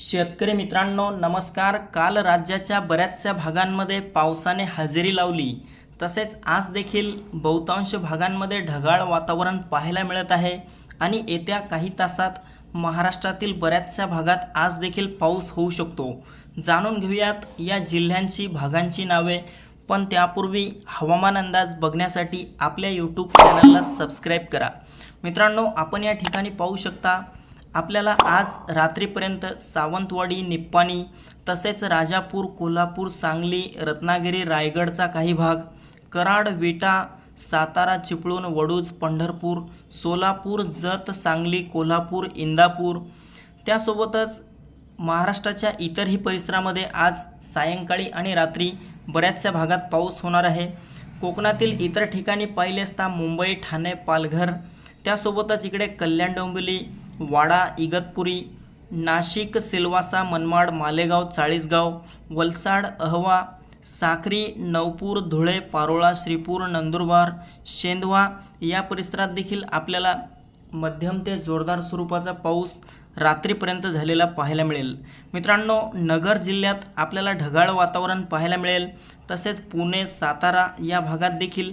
शेतकरी मित्रांनो नमस्कार. काल राज्याच्या बऱ्याचशा भागांमध्ये पावसाने हजेरी लावली. तसेच आज देखील बहुतांश भागांमध्ये ढगाळ वातावरण पाहायला मिळत आहे. आणि येत्या काही तासात महाराष्ट्रातील बऱ्याचशा भागात आज देखील पाऊस होऊ शकतो. जाणून घेऊयात या जिल्ह्यांची भागांची नावे. पण त्यापूर्वी हवामान अंदाज बघण्यासाठी आपल्या यूट्यूब चॅनलला सबस्क्राईब करा. मित्रांनो आपण या ठिकाणी पाहू शकता आपल्याला आज रात्रीपर्यंत सावंतवाडी निप्पाणी तसेच राजापूर कोल्हापूर सांगली रत्नागिरी रायगडचा काही भाग कराड विटा सातारा चिपळूण वडूज पंढरपूर सोलापूर जत सांगली कोल्हापूर इंदापूर त्यासोबतच महाराष्ट्राच्या इतरही परिसरामध्ये आज सायंकाळी आणि रात्री बऱ्याचशा भागात पाऊस होणार आहे. कोकणातील इतर ठिकाणी पाहिले असता मुंबई ठाणे पालघर त्यासोबतच इकडे कल्याण डोंबिवली वाडा इगतपुरी नाशिक सिल्वासा मनमाड मालेगाव चाळीसगाव वलसाड अहवा साक्री नवपूर धुळे पारोळा श्रीपूर नंदुरबार शेंदवा या परिसरात देखील आपल्याला मध्यम ते जोरदार स्वरूपाचा पाऊस रात्रीपर्यंत झालेला पाहायला मिळेल. मित्रांनो नगर जिल्ह्यात आपल्याला ढगाळ वातावरण पाहायला मिळेल. तसेच पुणे सातारा या भागात देखील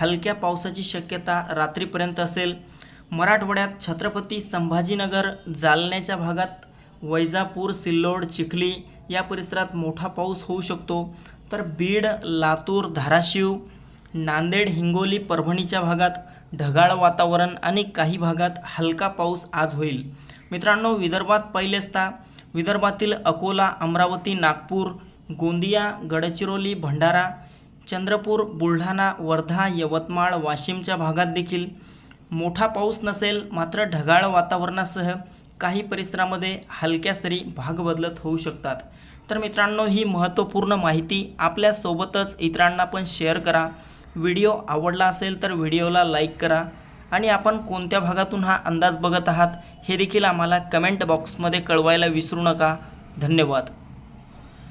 हलक्या पावसाची शक्यता रात्रीपर्यंत असेल. मराठवाड्यात छत्रपती संभाजीनगर जालन्याच्या भागात वैजापूर सिल्लोड चिखली या परिसरात मोठा पाऊस होऊ शकतो. तर बीड लातूर धाराशिव नांदेड हिंगोली परभणीच्या भागात ढगाळ वातावरण आणि काही भागात हलका पाऊस आज होईल. मित्रांनो विदर्भात पहिले असता विदर्भातील अकोला अमरावती नागपूर गोंदिया गडचिरोली भंडारा चंद्रपूर बुलढाणा वर्धा यवतमाळ वाशिमच्या भागात देखील मोठा पाऊस नसेल मात्र ढगाळ वातावरणासह काही परिसरामध्ये हलक्या सरी भाग बदलत होऊ शकतात. तर मित्रांनो ही महत्त्वपूर्ण माहिती आपल्यासोबतच इतरांना पण शेअर करा. व्हिडिओ आवडला असेल तर व्हिडिओला लाईक करा आणि आपण कोणत्या भागातून हा अंदाज बघत आहात हे देखील आम्हाला कमेंट बॉक्समध्ये कळवायला विसरू नका. धन्यवाद.